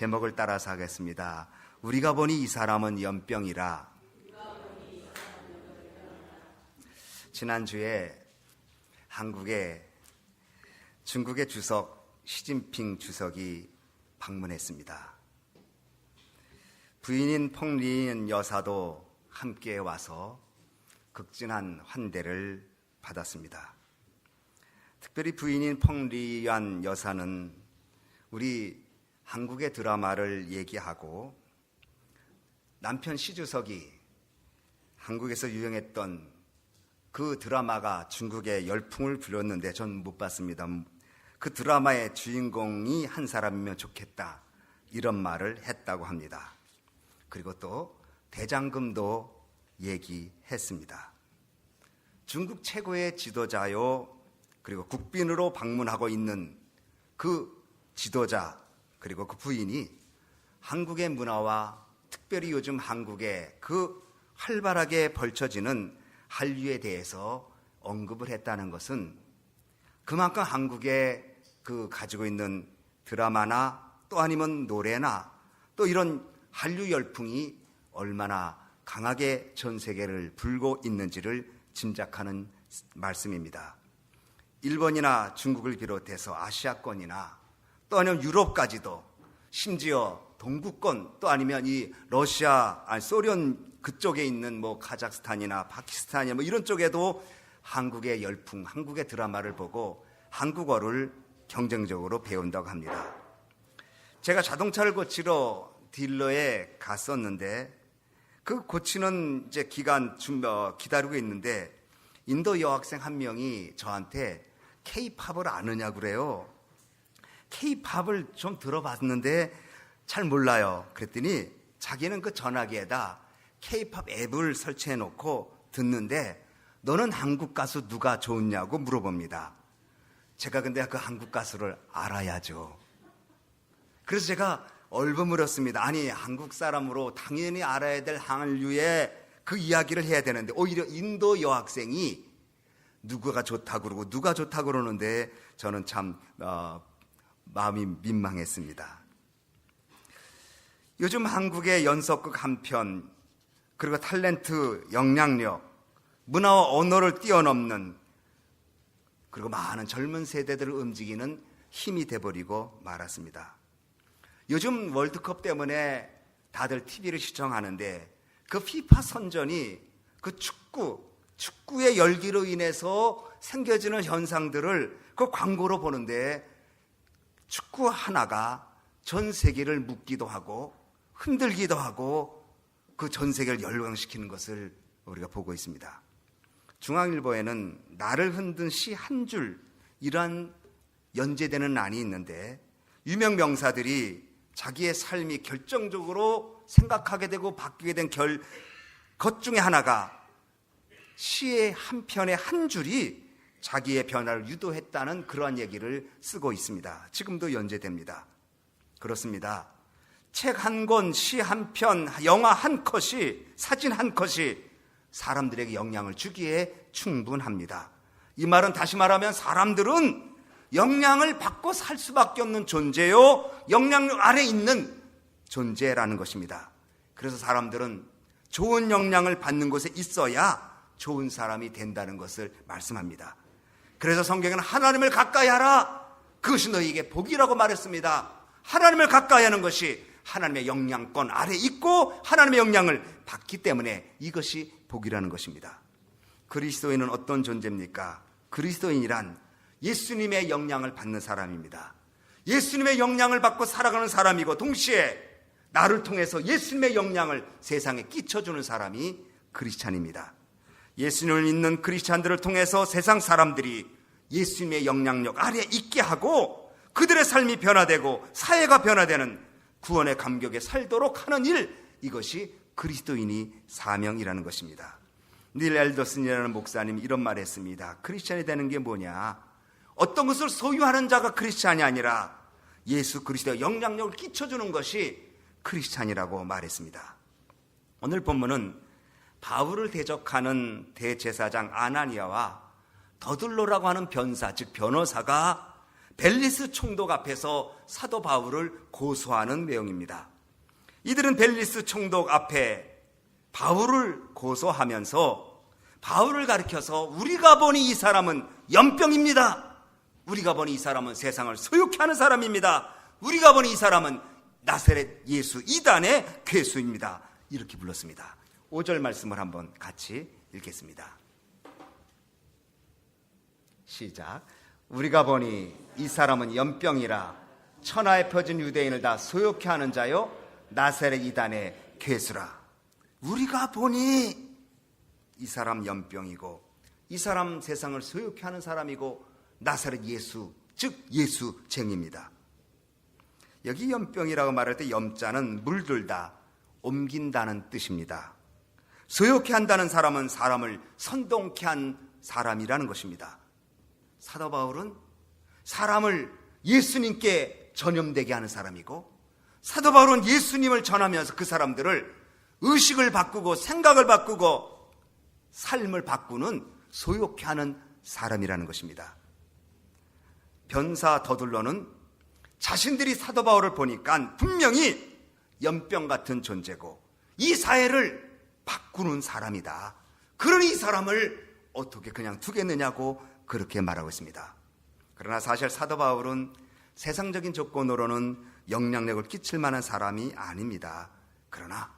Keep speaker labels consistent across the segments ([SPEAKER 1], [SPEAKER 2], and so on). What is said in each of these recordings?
[SPEAKER 1] 제목을 따라서 하겠습니다. 우리가 보니 이 사람은 연병이라. 지난주에 한국에 중국의 주석 시진핑 주석이 방문했습니다. 부인인 펑리인 여사도 함께 와서 극진한 환대를 받았습니다. 특별히 부인인 펑리안 여사는 우리 한국의 드라마를 얘기하고 남편 시주석이 한국에서 유행했던 그 드라마가 중국에 열풍을 불렸는데 전 못 봤습니다. 그 드라마의 주인공이 한 사람이면 좋겠다. 이런 말을 했다고 합니다. 그리고 또 대장금도 얘기했습니다. 중국 최고의 지도자요. 그리고 국빈으로 방문하고 있는 그 지도자 그리고 그 부인이 한국의 문화와 특별히 요즘 한국에 그 활발하게 벌쳐지는 한류에 대해서 언급을 했다는 것은 그만큼 한국에 그 가지고 있는 드라마나 또 아니면 노래나 또 이런 한류 열풍이 얼마나 강하게 전 세계를 불고 있는지를 짐작하는 말씀입니다. 일본이나 중국을 비롯해서 아시아권이나 또 아니면 유럽까지도 심지어 동구권 또 아니면 이 러시아, 아니 소련 그쪽에 있는 뭐 카자흐스탄이나 파키스탄이나 뭐 이런 쪽에도 한국의 열풍, 한국의 드라마를 보고 한국어를 경쟁적으로 배운다고 합니다. 제가 자동차를 고치러 딜러에 갔었는데 그 고치는 이제 기간 준비 기다리고 있는데 인도 여학생 한 명이 저한테 K-팝을 아느냐 그래요. K-팝을 좀 들어봤는데 잘 몰라요. 그랬더니 자기는 그 전화기에다 K-팝 앱을 설치해 놓고 듣는데 너는 한국 가수 누가 좋으냐고 물어봅니다. 제가 근데 그 한국 가수를 알아야죠. 그래서 제가 얼버무렸습니다. 아니, 한국 사람으로 당연히 알아야 될 한류의 그 이야기를 해야 되는데 오히려 인도 여학생이 누구가 좋다고 그러고 누가 좋다고 그러는데 저는 참 어, 마음이 민망했습니다. 요즘 한국의 연속극 한 편, 그리고 탤런트, 영향력, 문화와 언어를 뛰어넘는 그리고 많은 젊은 세대들을 움직이는 힘이 돼버리고 말았습니다. 요즘 월드컵 때문에 다들 TV를 시청하는데 그 피파 선전이 그 축구, 축구의 열기로 인해서 생겨지는 현상들을 그 광고로 보는데 축구 하나가 전 세계를 묶기도 하고 흔들기도 하고 그 전 세계를 열광시키는 것을 우리가 보고 있습니다. 중앙일보에는 나를 흔든 시 한 줄 이러한 연재되는 난이 있는데 유명 명사들이 자기의 삶이 결정적으로 생각하게 되고 바뀌게 된 결, 것 중에 하나가 시의 한 편의 한 줄이 자기의 변화를 유도했다는 그러한 얘기를 쓰고 있습니다. 지금도 연재됩니다. 그렇습니다. 책 한 권, 시 한 편, 영화 한 컷이, 사진 한 컷이 사람들에게 영향을 주기에 충분합니다. 이 말은 다시 말하면 사람들은 영향을 받고 살 수밖에 없는 존재요, 영향력 아래 있는 존재라는 것입니다. 그래서 사람들은 좋은 영향을 받는 곳에 있어야 좋은 사람이 된다는 것을 말씀합니다. 그래서 성경에는 하나님을 가까이 하라. 그것이 너희에게 복이라고 말했습니다. 하나님을 가까이 하는 것이 하나님의 영향권 아래 있고 하나님의 영향을 받기 때문에 이것이 복이라는 것입니다. 그리스도인은 어떤 존재입니까? 그리스도인이란 예수님의 영향을 받는 사람입니다. 예수님의 영향을 받고 살아가는 사람이고 동시에 나를 통해서 예수님의 영향을 세상에 끼쳐주는 사람이 크리스찬입니다. 예수님을 믿는 크리스찬들을 통해서 세상 사람들이 예수님의 영향력 아래 있게 하고 그들의 삶이 변화되고 사회가 변화되는 구원의 감격에 살도록 하는 일 이것이 그리스도인이 사명이라는 것입니다. 닐 엘더슨이라는 목사님이 이런 말을 했습니다. 크리스찬이 되는 게 뭐냐? 어떤 것을 소유하는 자가 크리스찬이 아니라 예수 그리스도의 영향력을 끼쳐주는 것이 크리스찬이라고 말했습니다. 오늘 본문은 바울을 대적하는 대제사장 아나니아와 더들로라고 하는 변사, 즉 변호사가 벨리스 총독 앞에서 사도 바울을 고소하는 내용입니다. 이들은 벨리스 총독 앞에 바울을 고소하면서 바울을 가리켜서 우리가 보니 이 사람은 연병입니다. 우리가 보니 이 사람은 세상을 소유케 하는 사람입니다. 우리가 보니 이 사람은 나세렛 예수 이단의 괴수입니다. 이렇게 불렀습니다. 5절 말씀을 한번 같이 읽겠습니다. 시작. 우리가 보니 이 사람은 연병이라 천하에 펴진 유대인을 다 소욕케 하는 자요 나세렛 이단의 괴수라. 우리가 보니 이 사람 연병이고 이 사람 세상을 소욕케 하는 사람이고 나사렛 예수 즉 예수쟁입니다. 여기 연병이라고 말할 때 염자는 물들다 옮긴다는 뜻입니다. 소욕케 한다는 사람은 사람을 선동케 한 사람이라는 것입니다. 사도 바울은 사람을 예수님께 전염되게 하는 사람이고 사도 바울은 예수님을 전하면서 그 사람들을 의식을 바꾸고 생각을 바꾸고 삶을 바꾸는 소욕케 하는 사람이라는 것입니다. 변사 더둘러는 자신들이 사도 바울을 보니까 분명히 연병 같은 존재고 이 사회를 바꾸는 사람이다. 그러니 이 사람을 어떻게 그냥 두겠느냐고 그렇게 말하고 있습니다. 그러나 사실 사도 바울은 세상적인 조건으로는 영향력을 끼칠 만한 사람이 아닙니다. 그러나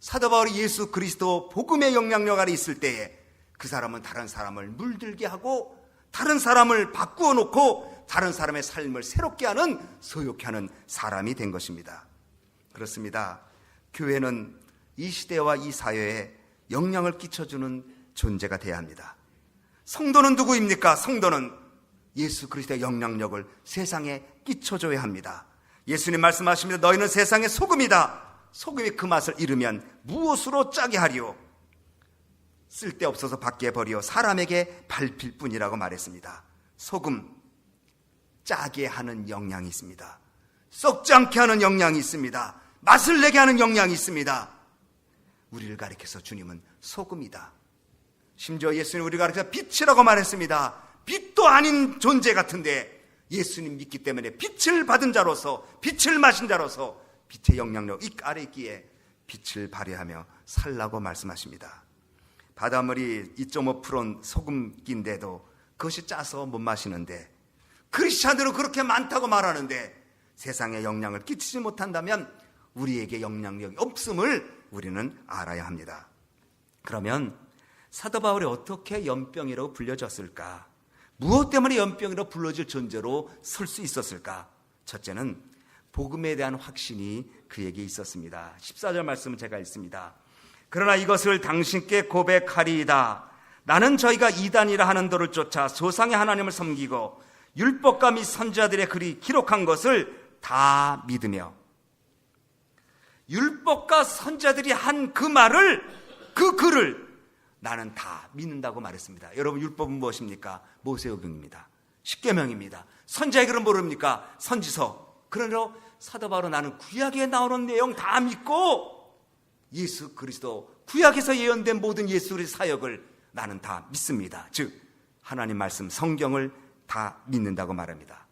[SPEAKER 1] 사도 바울이 예수 그리스도 복음의 영향력 아래 있을 때에 그 사람은 다른 사람을 물들게 하고 다른 사람을 바꾸어 놓고 다른 사람의 삶을 새롭게 하는 소욕케 하는 사람이 된 것입니다. 그렇습니다. 교회는 이 시대와 이 사회에 영향을 끼쳐주는 존재가 되어야 합니다. 성도는 누구입니까? 성도는 예수 그리스도의 영향력을 세상에 끼쳐줘야 합니다. 예수님 말씀하십니다. 너희는 세상의 소금이다. 소금이 그 맛을 잃으면 무엇으로 짜게 하리오? 쓸데없어서 밖에 버려 사람에게 밟힐 뿐이라고 말했습니다. 소금, 짜게 하는 영향이 있습니다. 썩지 않게 하는 영향이 있습니다. 맛을 내게 하는 영향이 있습니다. 우리를 가리켜서 주님은 소금이다. 심지어 예수님 우리가 가리켜 빛이라고 말했습니다. 빛도 아닌 존재 같은데 예수님 믿기 때문에 빛을 받은 자로서 빛을 마신 자로서 빛의 영향력 이 아래 있기에 빛을 발휘하며 살라고 말씀하십니다. 바닷물이 2.5%는 소금기인데도 그것이 짜서 못 마시는데 크리스찬들은 그렇게 많다고 말하는데 세상에 영향을 끼치지 못한다면 우리에게 영향력이 없음을 우리는 알아야 합니다. 그러면 사도 바울이 어떻게 연병이라고 불려졌을까? 무엇 때문에 연병이라고 불러질 존재로 설 수 있었을까? 첫째는 복음에 대한 확신이 그에게 있었습니다. 14절 말씀은 제가 있습니다. 그러나 이것을 당신께 고백하리이다. 나는 저희가 이단이라 하는 도를 쫓아 조상의 하나님을 섬기고 율법과 및 선지자들의 글이 기록한 것을 다 믿으며 율법과 선지자들이 한 그 말을 그 글을 나는 다 믿는다고 말했습니다. 여러분 율법은 무엇입니까? 모세오경입니다. 십계명입니다. 선지자의 글은 모릅니까? 선지서. 그러므로 사도 바로 나는 구약에 나오는 내용 다 믿고 예수 그리스도 구약에서 예언된 모든 예수 의 사역을 나는 다 믿습니다. 즉 하나님 말씀 성경을 다 믿는다고 말합니다.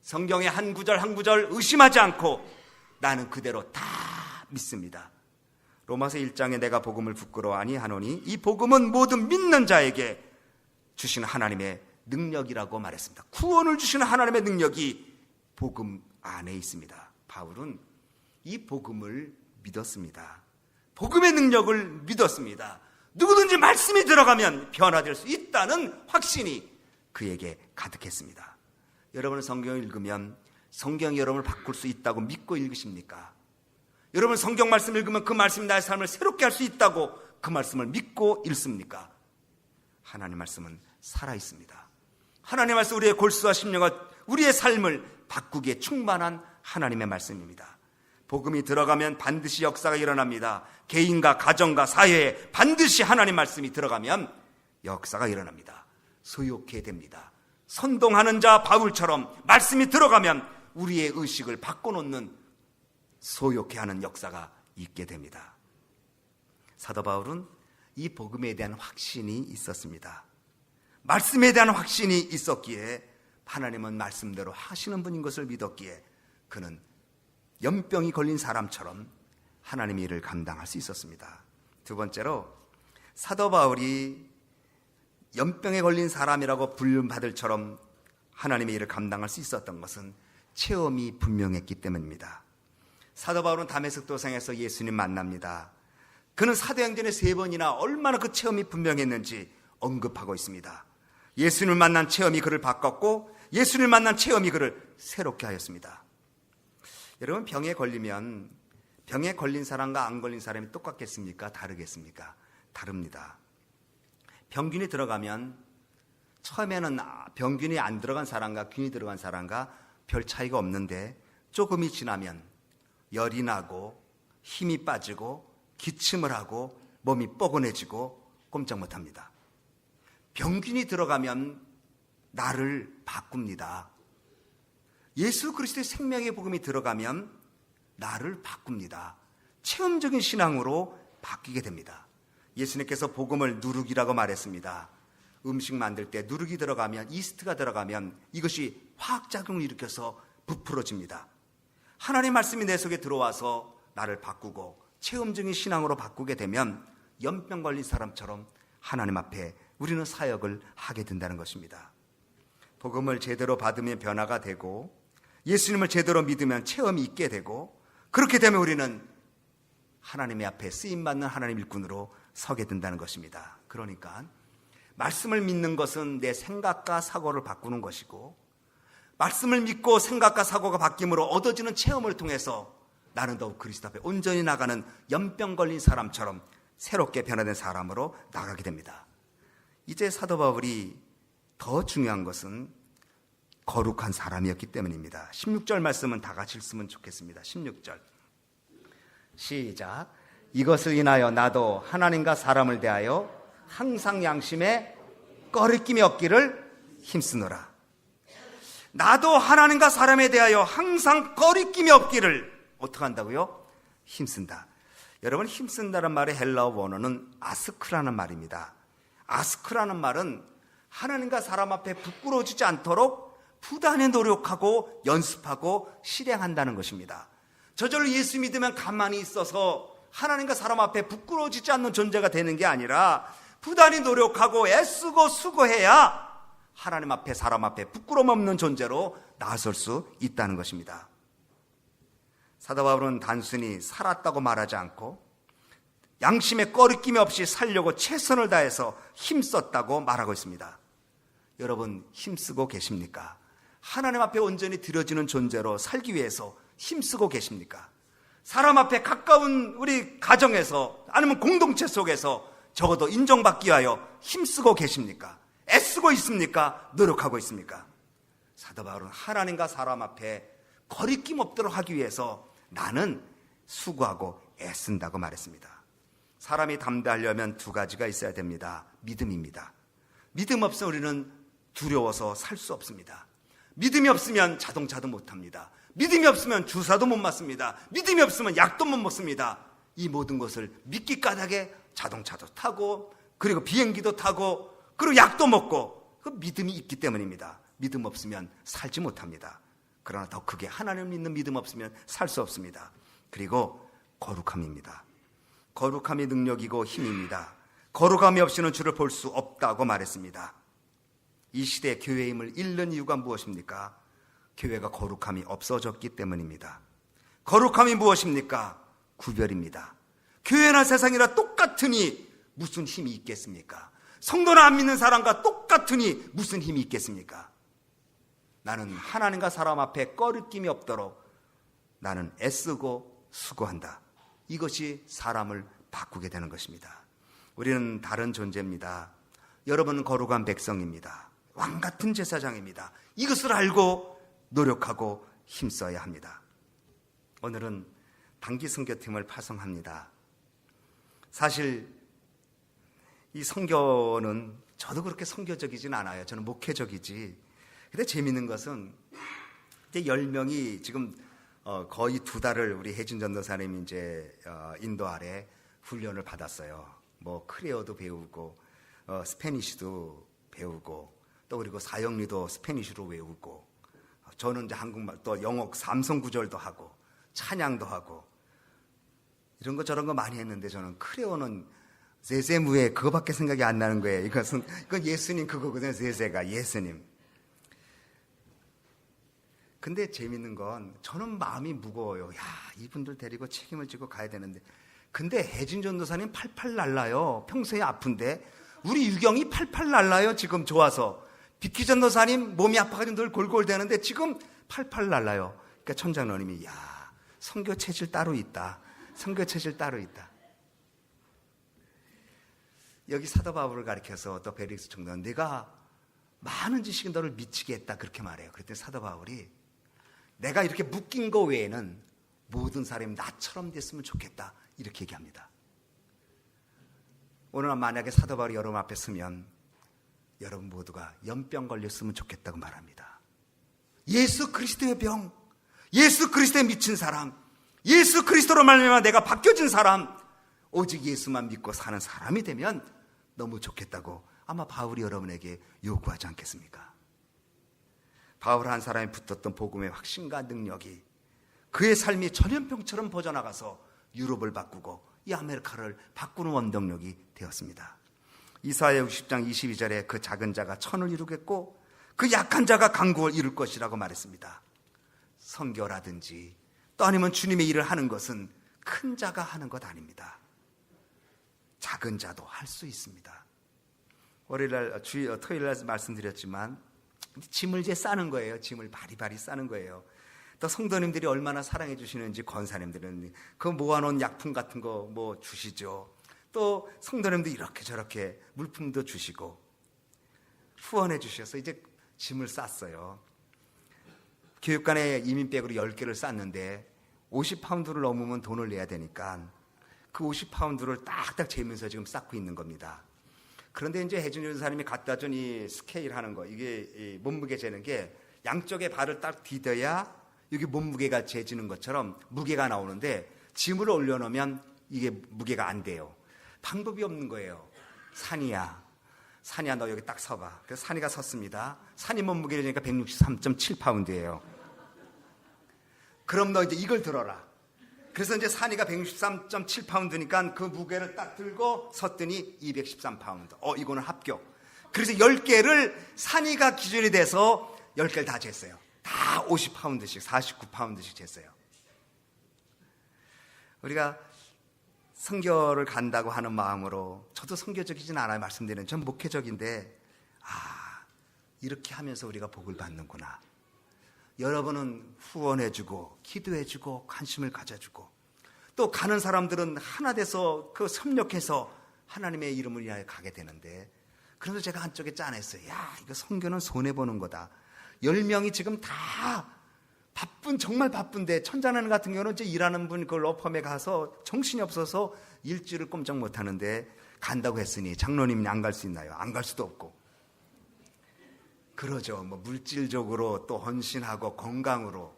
[SPEAKER 1] 성경의 한 구절 한 구절 의심하지 않고 나는 그대로 다 믿습니다. 로마서 1장에 내가 복음을 부끄러워하니 하노니 이 복음은 모든 믿는 자에게 주시는 하나님의 능력이라고 말했습니다. 구원을 주시는 하나님의 능력이 복음 안에 있습니다. 바울은 이 복음을 믿었습니다. 복음의 능력을 믿었습니다. 누구든지 말씀이 들어가면 변화될 수 있다는 확신이 그에게 가득했습니다. 여러분은 성경을 읽으면 성경이 여러분을 바꿀 수 있다고 믿고 읽으십니까? 여러분 성경 말씀 읽으면 그 말씀이 나의 삶을 새롭게 할 수 있다고 그 말씀을 믿고 읽습니까? 하나님 말씀은 살아 있습니다. 하나님 말씀 우리의 골수와 심령과 우리의 삶을 바꾸기에 충만한 하나님의 말씀입니다. 복음이 들어가면 반드시 역사가 일어납니다. 개인과 가정과 사회에 반드시 하나님 말씀이 들어가면 역사가 일어납니다. 소욕해 됩니다. 선동하는 자 바울처럼 말씀이 들어가면 우리의 의식을 바꿔놓는 소욕해 하는 역사가 있게 됩니다. 사도 바울은 이 복음에 대한 확신이 있었습니다. 말씀에 대한 확신이 있었기에 하나님은 말씀대로 하시는 분인 것을 믿었기에 그는 연병이 걸린 사람처럼 하나님의 일을 감당할 수 있었습니다. 두 번째로 사도 바울이 연병에 걸린 사람이라고 불륜받을 처럼 하나님의 일을 감당할 수 있었던 것은 체험이 분명했기 때문입니다. 사도 바울은 담에색 도상에서 예수님 만납니다. 그는 사도행전에 세 번이나 얼마나 그 체험이 분명했는지 언급하고 있습니다. 예수님을 만난 체험이 그를 바꿨고 예수님을 만난 체험이 그를 새롭게 하였습니다. 여러분 병에 걸리면 병에 걸린 사람과 안 걸린 사람이 똑같겠습니까? 다르겠습니까? 다릅니다. 병균이 들어가면 처음에는 병균이 안 들어간 사람과 균이 들어간 사람과 별 차이가 없는데 조금이 지나면 열이 나고 힘이 빠지고 기침을 하고 몸이 뻐근해지고 꼼짝 못합니다. 병균이 들어가면 나를 바꿉니다. 예수 그리스도의 생명의 복음이 들어가면 나를 바꿉니다. 체험적인 신앙으로 바뀌게 됩니다. 예수님께서 복음을 누룩이라고 말했습니다. 음식 만들 때 누룩이 들어가면 이스트가 들어가면 이것이 화학작용을 일으켜서 부풀어집니다. 하나님 말씀이 내 속에 들어와서 나를 바꾸고 체험적인 신앙으로 바꾸게 되면 연병 걸린 사람처럼 하나님 앞에 우리는 사역을 하게 된다는 것입니다. 복음을 제대로 받으면 변화가 되고 예수님을 제대로 믿으면 체험이 있게 되고 그렇게 되면 우리는 하나님의 앞에 쓰임 받는 하나님 일꾼으로 서게 된다는 것입니다. 그러니까 말씀을 믿는 것은 내 생각과 사고를 바꾸는 것이고 말씀을 믿고 생각과 사고가 바뀜으로 얻어지는 체험을 통해서 나는 더욱 그리스도 앞에 온전히 나가는 연병 걸린 사람처럼 새롭게 변화된 사람으로 나가게 됩니다. 이제 사도 바울이 더 중요한 것은 거룩한 사람이었기 때문입니다. 16절 말씀은 다 같이 읽으면 좋겠습니다. 16절. 시작. 이것을 인하여 나도 하나님과 사람을 대하여 항상 양심에 꺼리낌이 없기를 힘쓰노라. 나도 하나님과 사람에 대하여 항상 꺼리낌이 없기를 어떻게 한다고요? 힘쓴다. 여러분 힘쓴다는 말의 헬라어 원어는 아스크라는 말입니다. 아스크라는 말은 하나님과 사람 앞에 부끄러워지지 않도록 부단히 노력하고 연습하고 실행한다는 것입니다. 저절로 예수 믿으면 가만히 있어서 하나님과 사람 앞에 부끄러워지지 않는 존재가 되는 게 아니라 부단히 노력하고 애쓰고 수고해야 하나님 앞에 사람 앞에 부끄러움 없는 존재로 나설 수 있다는 것입니다. 사도 바울은 단순히 살았다고 말하지 않고 양심에 꺼리낌이 없이 살려고 최선을 다해서 힘썼다고 말하고 있습니다. 여러분 힘쓰고 계십니까? 하나님 앞에 온전히 드려지는 존재로 살기 위해서 힘쓰고 계십니까? 사람 앞에 가까운 우리 가정에서 아니면 공동체 속에서 적어도 인정받기 위하여 힘쓰고 계십니까? 애쓰고 있습니까? 노력하고 있습니까? 사도 바울은 하나님과 사람 앞에 거리낌 없도록 하기 위해서 나는 수고하고 애쓴다고 말했습니다. 사람이 담대하려면 두 가지가 있어야 됩니다. 믿음입니다. 믿음 없으면 우리는 두려워서 살 수 없습니다. 믿음이 없으면 자동차도 못 합니다. 믿음이 없으면 주사도 못 맞습니다. 믿음이 없으면 약도 못 먹습니다. 이 모든 것을 믿기 까닭에 자동차도 타고 그리고 비행기도 타고 그리고 약도 먹고 그 믿음이 있기 때문입니다. 믿음 없으면 살지 못합니다. 그러나 더 크게 하나님을 믿는 믿음 없으면 살 수 없습니다. 그리고 거룩함입니다. 거룩함이 능력이고 힘입니다. 거룩함이 없이는 주를 볼 수 없다고 말했습니다. 이 시대 교회의 힘을 잃는 이유가 무엇입니까? 교회가 거룩함이 없어졌기 때문입니다. 거룩함이 무엇입니까? 구별입니다. 교회나 세상이나 똑같으니 무슨 힘이 있겠습니까? 성도나 안 믿는 사람과 똑같으니 무슨 힘이 있겠습니까? 나는 하나님과 사람 앞에 꺼리낌이 없도록 나는 애쓰고 수고한다. 이것이 사람을 바꾸게 되는 것입니다. 우리는 다른 존재입니다. 여러분은 거룩한 백성입니다. 왕 같은 제사장입니다. 이것을 알고 노력하고 힘써야 합니다. 오늘은 단기 선교팀을 파송합니다. 사실 이 선교는 저도 그렇게 선교적이진 않아요. 저는 목회적이지. 근데 재밌는 것은 이제 10명이 지금 어, 거의 두 달을 우리 혜진 전도사님이 이제 어, 인도 아래 훈련을 받았어요. 뭐 크레어도 배우고 어, 스페니쉬도 배우고 또 그리고 사형리도 스페니쉬로 외우고 저는 이제 한국말 또 영어 삼성 구절도 하고 찬양도 하고 이런 거 저런 거 많이 했는데 저는 크레오는 제세무에 그거밖에 생각이 안 나는 거예요. 이것은 이건 예수님 그거거든요. 제세가 예수님. 근데 재밌는 건 저는 마음이 무거워요. 야 이분들 데리고 책임을 지고 가야 되는데 근데 혜진 전도사님 팔팔 날라요. 평소에 아픈데 우리 유경이 팔팔 날라요. 지금 좋아서 비키 전도사님 몸이 아파가지고 늘 골골대는데 지금 팔팔 날라요. 그러니까 천장로님이 야 성교 체질 따로 있다. 성교 체질 따로 있다. 여기 사도 바울을 가리켜서 또 베릭스 총독은 내가 많은 지식이 너를 미치게 했다 그렇게 말해요. 그랬더니 사도 바울이 내가 이렇게 묶인 거 외에는 모든 사람이 나처럼 됐으면 좋겠다 이렇게 얘기합니다. 오늘 만약에 사도 바울이 여러분 앞에 서면 여러분 모두가 연병 걸렸으면 좋겠다고 말합니다. 예수 그리스도의 병, 예수 그리스도에 미친 사람, 예수 그리스도로 말미암아 내가 바뀌어진 사람, 오직 예수만 믿고 사는 사람이 되면 너무 좋겠다고 아마 바울이 여러분에게 요구하지 않겠습니까? 바울 한 사람이 붙었던 복음의 확신과 능력이 그의 삶이 전염병처럼 퍼져나가서 유럽을 바꾸고 이 아메리카를 바꾸는 원동력이 되었습니다. 이사야 60장 22절에 그 작은 자가 천을 이루겠고 그 약한 자가 강국을 이룰 것이라고 말했습니다. 성교라든지 또 아니면 주님의 일을 하는 것은 큰 자가 하는 것 아닙니다. 작은 자도 할 수 있습니다. 월요일날 주 토요일날 말씀드렸지만 짐을 이제 싸는 거예요. 짐을 바리바리 싸는 거예요. 또 성도님들이 얼마나 사랑해 주시는지 권사님들은 그 모아놓은 약품 같은 거 뭐 주시죠. 또 성도님도 이렇게 저렇게 물품도 주시고 후원해 주셔서 이제 짐을 쌌어요. 교육관에 이민백으로 10개를 쌌는데 50파운드를 넘으면 돈을 내야 되니까 그 50파운드를 딱딱 재면서 지금 쌓고 있는 겁니다. 그런데 이제 혜준 전사님이 갖다 준 이 스케일 하는 거, 이게 이 몸무게 재는 게 양쪽에 발을 딱 디뎌야 여기 몸무게가 재지는 것처럼 무게가 나오는데 짐을 올려놓으면 이게 무게가 안 돼요. 방법이 없는 거예요. 산이야. 산이야, 너 여기 딱 서봐. 그래서 산이가 섰습니다. 산이 몸무게를 재니까 163.7파운드예요. 그럼 너 이제 이걸 들어라. 그래서 이제 산이가 163.7파운드니까 그 무게를 딱 들고 섰더니 213파운드. 어, 이거는 합격. 그래서 10개를 산이가 기준이 돼서 10개를 다 쟀어요. 다 50파운드씩, 49파운드씩 쟀어요. 우리가 성교를 간다고 하는 마음으로 저도 성교적이진 않아요. 말씀드리는 전 목회적인데 아, 이렇게 하면서 우리가 복을 받는구나. 여러분은 후원해주고 기도해주고 관심을 가져주고 또 가는 사람들은 하나 돼서 그 협력해서 하나님의 이름을 위하여 가게 되는데 그래서 제가 한쪽에 짜냈어요. 야 이거 성교는 손해 보는 거다. 열 명이 지금 다 바쁜 정말 바쁜데 천자는 같은 경우는 이제 일하는 분 그 러펌에 가서 정신이 없어서 일주일을 꼼짝 못 하는데 간다고 했으니 장로님이 안 갈 수 있나요? 안 갈 수도 없고 그러죠. 뭐 물질적으로 또 헌신하고 건강으로.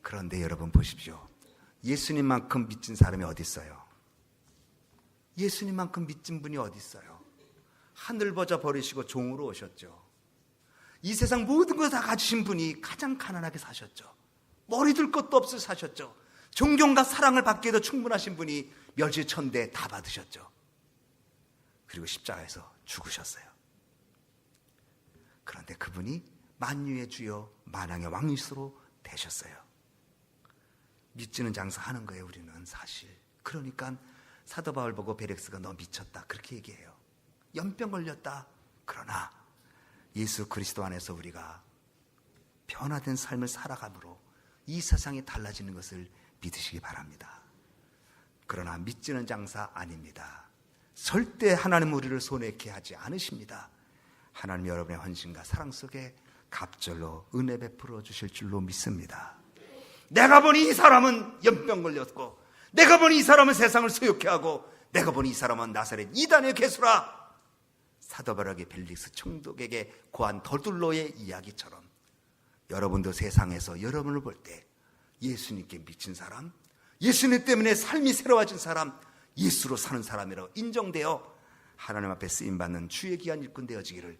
[SPEAKER 1] 그런데 여러분 보십시오. 예수님만큼 믿진 사람이 어디 있어요? 예수님만큼 믿진 분이 어디 있어요? 하늘 버져 버리시고 종으로 오셨죠. 이 세상 모든 걸 다 가지신 분이 가장 가난하게 사셨죠. 머리 들 것도 없이 사셨죠. 존경과 사랑을 받기에도 충분하신 분이 멸시천대 다 받으셨죠. 그리고 십자가에서 죽으셨어요. 그런데 그분이 만유의 주여 만왕의 왕이스로 되셨어요. 믿지는 장사하는 거예요, 우리는 사실. 그러니까 사도 바울 보고 베렉스가 너 미쳤다. 그렇게 얘기해요. 연병 걸렸다. 그러나 예수 그리스도 안에서 우리가 변화된 삶을 살아감으로 이 세상이 달라지는 것을 믿으시기 바랍니다. 그러나 믿지는 장사 아닙니다. 절대 하나님 우리를 손해케 하지 않으십니다. 하나님 여러분의 헌신과 사랑 속에 갑절로 은혜 베풀어 주실 줄로 믿습니다. 내가 보니 이 사람은 연병 걸렸고, 내가 보니 이 사람은 세상을 소욕해 하고, 내가 보니 이 사람은 나사렛 이단의 개수라. 사도바락의 벨릭스 총독에게 고한 더둘로의 이야기처럼 여러분도 세상에서 여러분을 볼 때 예수님께 미친 사람, 예수님 때문에 삶이 새로워진 사람, 예수로 사는 사람이라고 인정되어 하나님 앞에 쓰임 받는 주의 귀한 일꾼 되어지기를